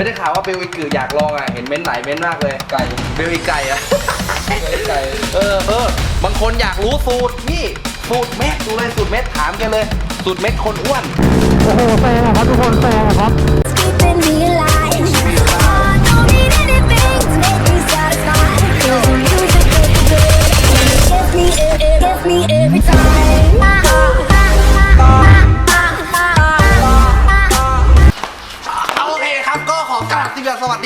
ไม่ได้ข่าวว่าเบลอีกืออยากลองอะ เห็นเม้นต์หลายเม้นต์มากเลย ไก่เบลอีไก่อะ ไก่เออเออบางคนอยากรู้สูตรนี่สูตรเม็ดดูเลยสูตรเม็ดถามแกันเลย สูตรเม็ดคนอ้วน โอ้โหแซงอะครับทุกคนแซงอะครับ keeping me alive.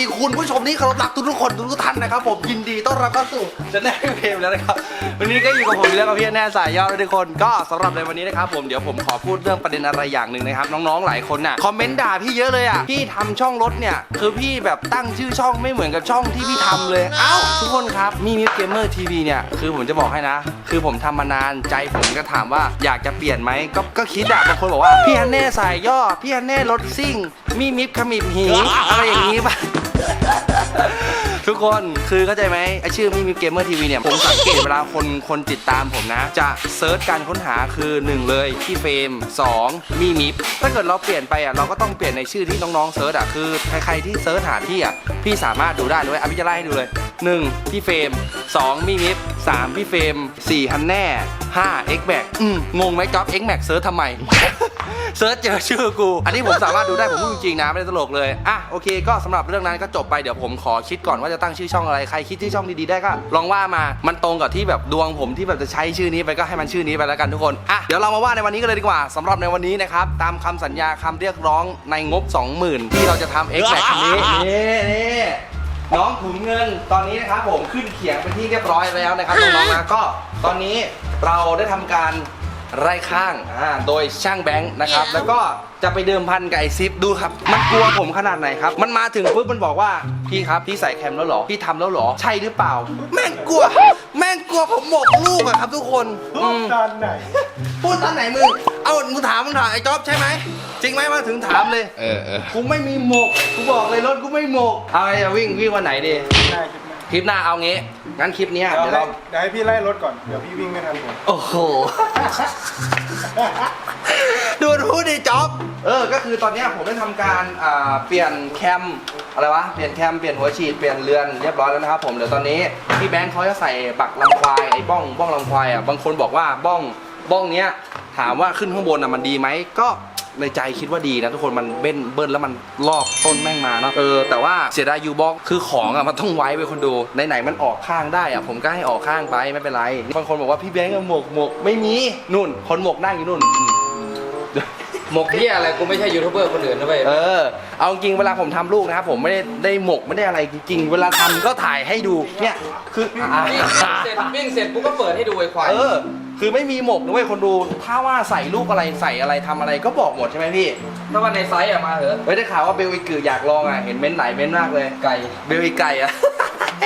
ดีคุณผู้ชมที่เคารพรักทุกทุกคนทุกท่านนะครับผมยินดีต้อนรับเข้าสู่ชแนลเพลแล้วนะครับวันนี้ก็อยู่กับผมแล้วกับพี่แน่สายยอดทุกคนก็สำหรับในวันนี้นะครับผมเดี๋ยวผมขอพูดเรื่องประเด็นอะไรอย่างหนึ่งนะครับน้องๆหลายคนน่ะคอมเมนต์ด่าพี่เยอะเลยอะพี่ทำช่องรถเนี่ยคือพี่แบบตั้งชื่อช่องไม่เหมือนกับช่องที่พี่ทำเลย เอ้าทุกคนครับมีมิวเกมเมอร์ทีวีเนี่ยคือผมจะบอกให้นะ คือผมทำมานานใจผมก็ถามว่าอยากจะเปลี่ยนไหมก็ก็คิดอะบางคนบอกว่าพี่ฮันเน่สายย่อพี่ฮันเน่รถซิ่งมีมิฟขมิบหีอะไรอย่างนี้ป่ะ ทุกคนคือเข้าใจไหมไอชื่อมีมิเกมเมอร์ทีวีเนี่ย ผมสังเกตเวลาคนคนติดตามผมนะ จะเซิร์ชการค้นหาคือ 1 เลยพี่เฟรม2มีมิฟถ้าเกิดเราเปลี่ยนไปอะเราก็ต้องเปลี่ยนในชื่อที่น้องๆเซิร์ชอะคือใครๆที่เซิร์ชหาพี่อะพี่สามารถดูได้เลยอภิจะไล่ให้ดูเลย1 พี่เฟรม2มีมิฟ 3 พี่เฟรม 4 ฮันแน่ 5 X Max อืมงงไหมจ๊อบ X Max เซิร์ชทำไม เซิร์ชเจอชื่อกู อันนี้ผมสามารถดูได้ผมพูดจริงๆนะ ไม่ได้ตลกเลย อะ โอเค ก็สำหรับเรื่องนั้นก็จบไปเดี๋ยวผมขอคิดก่อนว่าจะตั้งชื่อช่องอะไร ใครคิดชื่อช่องดีๆได้ก็ลองว่ามามันตรงกับที่แบบดวงผมที่แบบจะใช้ชื่อนี้ไปก็ให้มันชื่อนี้ไปแล้วกันทุกคนอะเดี๋ยวเรามาว่าในวันนี้กันเลยดีกว่าสำหรับในวันนี้นะครับตามคำสัญญาคำเรียกร้องในงบ 20,000 ที่เราจะทำ X แบบนี้นี่นี่น้ องถุงเงินตอนนี้นะครับผมขึ้นเขียงเป็นที่เรียบร้อยแล้วนะครับน้องๆนะก็ตอนนี้เราได้ทำการไร่ข้างอ่าโดยช่างแบงค์นะครับ แล้วก็จะไปเดิมพันกับไอซิปดูครับ มันกลัวผมขนาดไหนครับ มันมาถึงปุ๊บมันบอกว่า พี่ครับ พี่ใส่แคมแล้วเหรอ พี่ทำแล้วเหรอ ใช่หรือเปล่า แม่งกลัว แม่งกลัวผมหมกลูกอะครับทุกคน อืม ตอนไหน พูดตอนไหนมึง เอามึงถามมึงถามไอ้จ๊อบใช่ไหม จริงไหมมาถึงถามเลย เออเออกูไม่มีหมก กูบอกเลยรถกูไม่หมก เอาไงจะวิ่งวิ่งวันไหนดี ได้คลิปหน้าคลิปหน้าเอางี้ งั้นคลิปเนี้ยเดี๋ยวเดี๋ยวให้เรา เดี๋ยวให้พี่ไล่รถก่อน เดี๋ยวพี่วิ่งไม่ทันผม โอ้โห ดูดูดิจ๊อบเออ ก็คือตอนเนี้ยผมได้ทำการอ่าเปลี่ยนแคมอะไรวะ เปลี่ยนแคม เปลี่ยนหัวฉีด เปลี่ยนเรือนเรียบร้อยแล้วนะครับผม เดี๋ยวตอนนี้พี่แบงค์เขาจะใส่บักลำควาย ไอ้บ้อง บ้องลำควายอะ บางคนบอกว่าบ้อง บ้องเนี้ยถามว่าขึ้นข้างบนอะมันดีไหมก็ในใจคิดว่าดีนะทุกคนมันเบิ้ลเบิ้ลแล้วมันรอบต้นแม่งมาเนาะเออแต่ว่าเสียดายยูบ็อกคือของอะมันต้องไว้ไปคนดูไหนๆมันออกข้างได้อะผมก็ให้ออกข้างไปไม่เป็นไรบางคนบอกว่าพี่แบงค์อะหมกหมกไม่มีนุ่น คนหมกนั่งอยู่นุ่นอืมหมกเหี้ยอะไรกูไม่ใช่ยูทูบเบอร์คนอื่นนะเว้ยเออเอาจริงเวลาผมทำลูกนะครับผมไม่ได้ได้หมกไม่ได้อะไรจริงๆเวลาทำก็ถ่ายให้ดูเนี่ยคืออะวิ่งเสร็จวิ่งเสร็จกูก็เปิดให้ดูไอ้ควายเออ คือไม่มีหมกนะเว้ยคนดู ถ้าว่าใส่ลูกอะไรใส่อะไรทำอะไรก็บอกหมดใช่ไหมพี่ ถ้าว่าในไซส์อะมาเหอะเฮ้ยได้ข่าวว่าเบลอีกืออยากลองอะ เห็นเม้นต์หลายเม้นต์มากเลย ไก่ เบลอีไก่อะ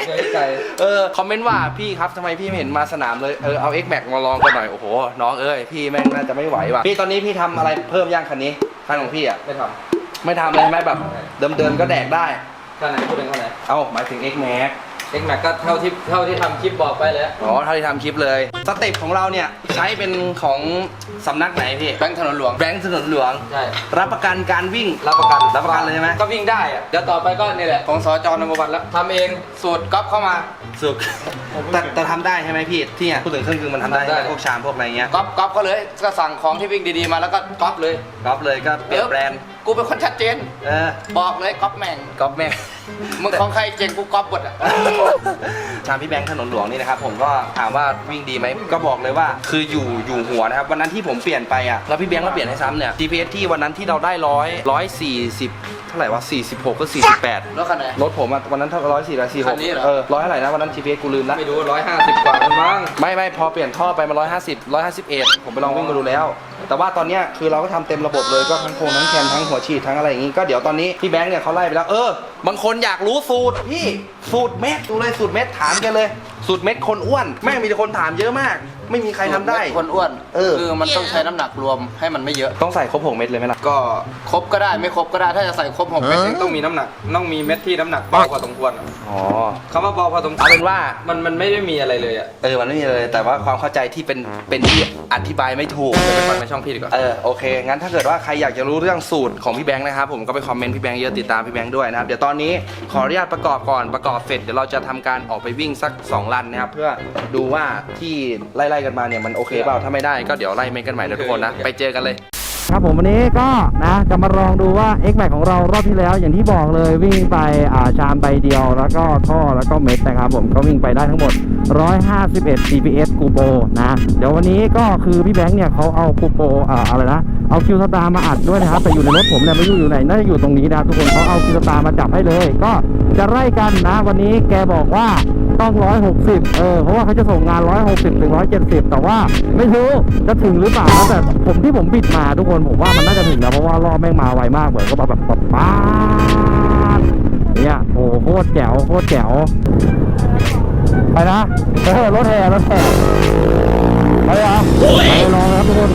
เบลอีไก่ เออคอมเมนต์ว่าพี่ครับทำไมพี่ไม่เห็นมาสนามเลย เออเอา X Max มาลองกันหน่อย โอ้โห น้องเอ้ยพี่แม่งน่าจะไม่ไหวว่ะ พี่ตอนนี้พี่ทำอะไรเพิ่มย่างคันนี้ คันของพี่อะ ไม่ทไม่ทำเลยใช่ไหมแบบเดิมๆก็แดกได้ำข้างไหนพูดถึงข้างไหนเอ้าหมายถึง X Max เอ็กแม็กก็เท่าที่เท่าที่ทำคลิปบอกไปแล้ว อ๋อเท่าที่ทำคลิปเลย สเต็ปของเราเนี่ยใช้เป็นของสำนักไหนพี่ แบงค์ถนนหลวง แบงค์ถนนหลวง ใช่ รับประกันการวิ่ง รับประกัน รับประกันเลยใช่ไหมก็วิ่งได้อะเดี๋ยวต่อไปก็นี่แหละ ของสจนมวันแล้วทำเอง สูตรก๊อปเข้ามา สุกแต่แต่ทำได้ใช่ไหมพี่ ที่เนี่ยพูดถึงเครื่องคือมันทำได้ทำได้พวกชามพวกอะไรเงี้ยก๊อปก๊อปเขาเลย ก็สั่งของที่วิ่งดีๆมาแล้วก็ก๊อปเลยก๊อปเลยก็เปิเดี๋ยดวแบรนด์ กูเป็นคนชัดเจน เออบอกเลยก๊อปแม่ง ก๊อปแม่ง มึงของใครเจ๋งกูก๊อปหมดอะชามพี่แบงค์ถนนหลวงนี่นะครับผมก็ถามว่าวิ่งดีไหมก็บอกเลยว่า คืออยู่อยู่หัวนะครับวันนั้นที่ผมเปลี่ยนไปอะแล้วพี่แบงค์ก็เปลี่ยนให้ซ้ำเนี่ย GPS ที่วันนั้นที่เราได้ร้อยร้อยสี่สิบเท่าไหร่วะสี่สิบหกก็สี่สิบแปดรถคันไหน รถผมอะวันนั้นเท่าร้อยสี่ร้อยสี่หคักนนี้เหรอ เออร้อยเท่าไหร่นะวันนั้น GPS กูลืมละ ไม่รู้ร้อยห้าสิบกว่ากันมั้ง ไม่ไม่พอเปลี่ยนท่อไปมาร้อยห้าสิบร้อยห้าสิบเอ็ดผมไปลองวิ่งมาดูแล้ว แต่ว่าตอนเนี้ยคือเราก็ทำเต็มระบบเลยก็ทั้งโครงทั้งแคมทั้งหัวฉีดทั้งอะไรอย่างงี้ก็เดี๋ยวตอนนี้พี่แบงค์เนี่ยเขาไล่ไปแล้วเออบางคนอยากรู้สูตรพี่สูตรเม็ดดูเลยสูตรเม็ดถามแกันเลย สูตรเม็ดคนอ้วนแม่งมีแต่คนถามเยอะมาก ไม่มีใครทำได้ คนอ้วนเออ คือมันต้องใช้น้ำหนักรวมให้มันไม่เยอะ ต้องใส่ครบ6เม็ดเลยไหมล่ะก็ครบก็ได้ไม่ครบก็ได้ถ้าจะใส่ครบหกเม็ดต้องมีน้ำหนักต้องมีเม็ดที่น้ำหนักเบาพอสมควรอ๋อคำว่าเบาพอสมควรเอาเป็นว่า มันมันไม่ได้มีอะไรเลยอะเออมันไม่มีเลยแต่ว่าความเข้าใจที่เป็นเป็นที่อธิบายไม่ถูก เดี๋ยวไปฟังในช่องพี่ดีกว่า เออโอเค งั้นถ้าเกิดว่าใครอยากจะรู้เรื่องสูตรของพี่แบงค์นะครับผมก็ไปคอมเมนต์พี่แบงค์เยอะติดตามพี่แบงค์ด้วยนะครับเดี๋ยวตอนนี้ขออนุญาตประกอบก่อนประกอบเสร็จเดี๋ยวเราจะทำการออกไปวิ่งสัก2ลันนะครับเพื่อดูว่าที่ไล่ๆกันมาเนี่ยมันโอเคเปล่าถ้าไม่ได้ก็เดี๋ยวไล่เมนกันใหม่นะทุกคนนะไปเจอกันเลย ครับผมวันนี้ก็นะจะมาลองดูว่า X Max ของเรารอบที่แล้ว อย่างที่บอกเลยวิ่งไปอ่าชามใบเดียวแล้วก็ท่อแล้วก็เม็ดนะครับผมก็วิ่งไปได้ทั้งหมด 151 GPS กูโบนะเดี๋ยววันนี้ก็คือพี่แบงค์เนี่ยเขาเอากูโบอ่าอะไรนะเอาคิวสตาร์มาอัดด้วยนะครับแต่อยู่ในรถผมเนี่ยไม่รู้อยู่ไหนน่าจะอยู่ตรงนี้นะครับทุกคนเขาเอาคิวสตาร์มาจับให้เลย ก็จะไล่กันนะ วันนี้แกบอกว่า ต้อง 160 เออ เพราะว่าเขาจะส่งงาน 160ถึง170 แต่ว่าไม่รู้จะถึงหรือเปล่านะแต่ผมที่ผมบิดมาทุกคนผมว่ามันน่าจะถึงแล้วเพราะว่ารอบแม่งมาไวมากเหมือนก็แบบแบบบบป๊าดเนี่ยโอ้โหโคตรแจ๋วโคตรแจ๋วไปนะเออรถแห่รถแห่ไปเหรอไปลองนะครับทุกคน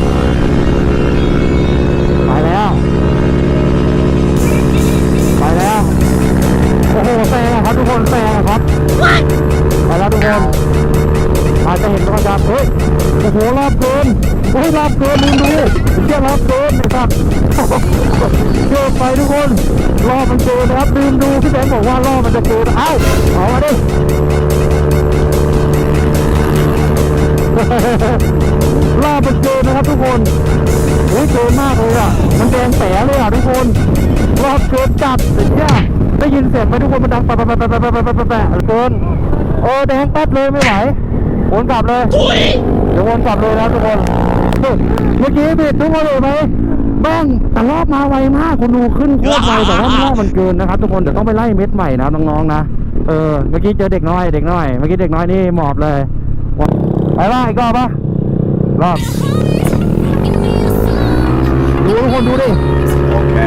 ครับเกินดูเที่ยงครับเกินนะครับเกินไปทุกคนรอบมันเกินนะครับลืดูพี่แบงค์บอกว่ารอบมันจะเกินเอ้าเอามาดิรอบมันเกินนะครับทุกคนโอ้ยเกินมากเลยอะมันแดงแสเลยอะทุกคนรอบเกินจับเห็นยังได้ยินเสียงไหมทุกคนมันดังแปะแปะแปะปะปะปะปะเกินโอ้แดงแป๊บเลยไม่ไหววนกลับเลยเดี๋ยววนกลับเลยนะทุกคน เมื่อกี้ผิดทุกคนเลยไหมแม่งแต่รอบมาไวมากคุณดูขึ้นโคตรไวแต่ว่ารอบมันเกินนะครับ ทุกคนเดี๋ยวต้องไปไล่เม็ดใหม่นะน้องๆนะเออเมื่อกี้เจอเด็กน้อยเด็กน้อยเมื่อกี้เด็กน้อยนี่หมอบเลยไปว่าอีกรอบปะรอบดูทุกคนดูดิโอเค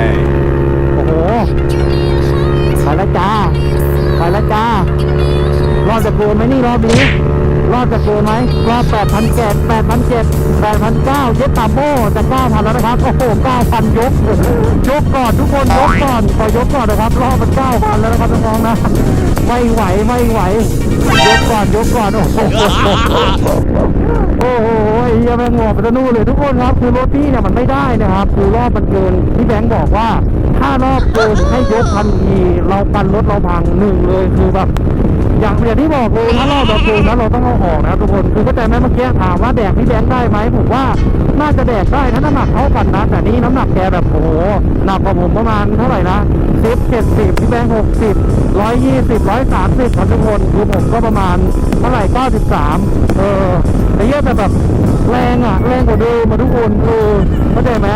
โอ้โหไปแล้วจ้าไปแล้วจ้ารอบจะเกินไหมนี่รอบนี้ รอบจะเกินไหมรอบแปดพันเจ็ดแปดพันเจ็ดแปดพันเก้าเย็ดตามโบ้จะเก้าพันแล้วนะครับ โอ้โหเก้าพันยก ยกก่อนทุกคน ยกก่อนขอยกก่อนนะครับ รอบมันเก้าพันแล้วนะครับน้องๆนะ ไม่ไหว ไม่ไหว ยกก่อน ยกก่อน โอ้โหโอ้โหไอ้เหี้ยแม่งงอไปซะนู่นเลยทุกคนครับ คือรถพี่เนี่ยมันไม่ได้นะครับ คือรอบมันเกินพี่แบงค์บอกว่าถ้ารอบเกินให้ยกทันทีเราปันรถเราพังหนึ่งเลยคือแบบ อย่างอย่างที่บอกเลยถ้ารอบเราเกินนะเราต้องเอาออกนะทุกคนคือเข้าใจไหมเมื่อกี้ถามว่าแดกพี่แบงได้ไหมผมว่าน่าจะแดกได้ถ้าน้ำหนักเท่ากันนะแต่นี่น้ำหนักแกแบบโอ้โหหนักกว่าผมประมาณเท่าไหร่นะสิบเจ็ดสิบพี่แบงค์หกสิบร้อยยี่สิบร้อยสามสิบครับทุกคนคือผมก็ประมาณเท่าไหร่เก้าสิบสามเออแต่เยอะแต่แบบแรงอะแรงกว่าเดิมมาทุกคนคือเข้าใจไหม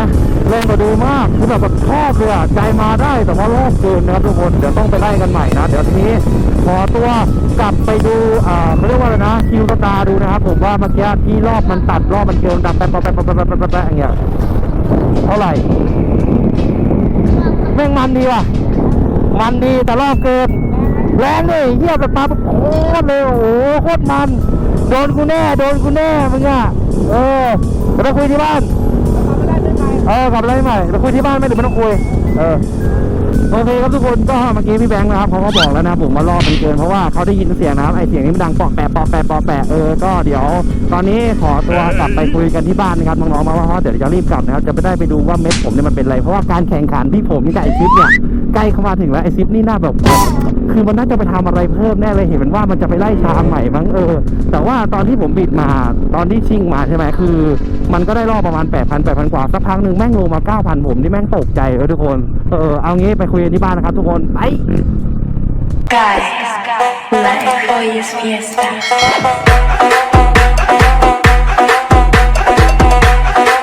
แรงกว่าเดิมมากคือแบบแบบชอบเลยอะใจมาได้แต่ว่ารอบเกินนะครับทุกคนเดี๋ยวต้องไปไล่กันใหม่นะเดี๋ยวทีนี้ขอตัวกลับไปดูอ่าเขาเรียกว่าอะไรนะคิวสตาร์ดูนะครับผมว่าเมื่อกี้ที่รอบมันตัดรอบมันเกินดับแป๊บแป๊บแป๊บแป๊บแป๊บแป๊บแป๊บอย่างเงี้ยเท่าไหร่แม่งมันดีว่ะ มันดีแต่รอบเกินแรงเลยเยี่ยแบบปลาโคตรเลยโอ้โหโคตรมัน โดนกูแน่โดนกูแน่มึงอะเออเดี๋ยวไปคุยที่บ้านเออกลับอะไรใหม่เดี๋ยวคุยที่บ้านไหม่หรือไม่ต้องคุยเออ โอเคครับทุกคนก็เมื่อกี้พี่แบงค์นะครับเขาก็บอกแล้วนะผมว่ารอบมันเกินเพราะว่าเขาได้ยินเสียงนะครับไอเสียงนี้มันดังปอกแปะปอกแปะปอกแปะเออก็เดี๋ยว ตอนนี้ขอตัวกลับไปคุยกันที่บ้านนะครับน้องๆมาว่าเพราะเดี๋ยวจะรีบกลับนะครับจะไปได้ไปดูว่าเม็ดผมเนี่ยมันเป็นอะไรเพราะว่าการแข่งขันที่ผมนี่กับไอซิปเนี่ยใกล้เข้ามาถึงแล้วไอซิปนี่น่าแบบ คือมันน่าจะไปทำอะไรเพิ่มแน่เลยเห็นมันว่ามันจะไปไล่ชามใหม่มั้งเออ แต่ว่าตอนที่ผมบิดมาตอนที่ชิ่งมาใช่ไหมคือ มันก็ได้รอบประมาณ8 0 0 0 8,000กว่าสักพักหนึ่งแม่งลงมา 9,000 ผมนี่แม่งตกใจเออทุกคนเออเอางี้ไปคุยกันที่บ้านนะครับทุกคนไป Guys, life hoy es fiesta.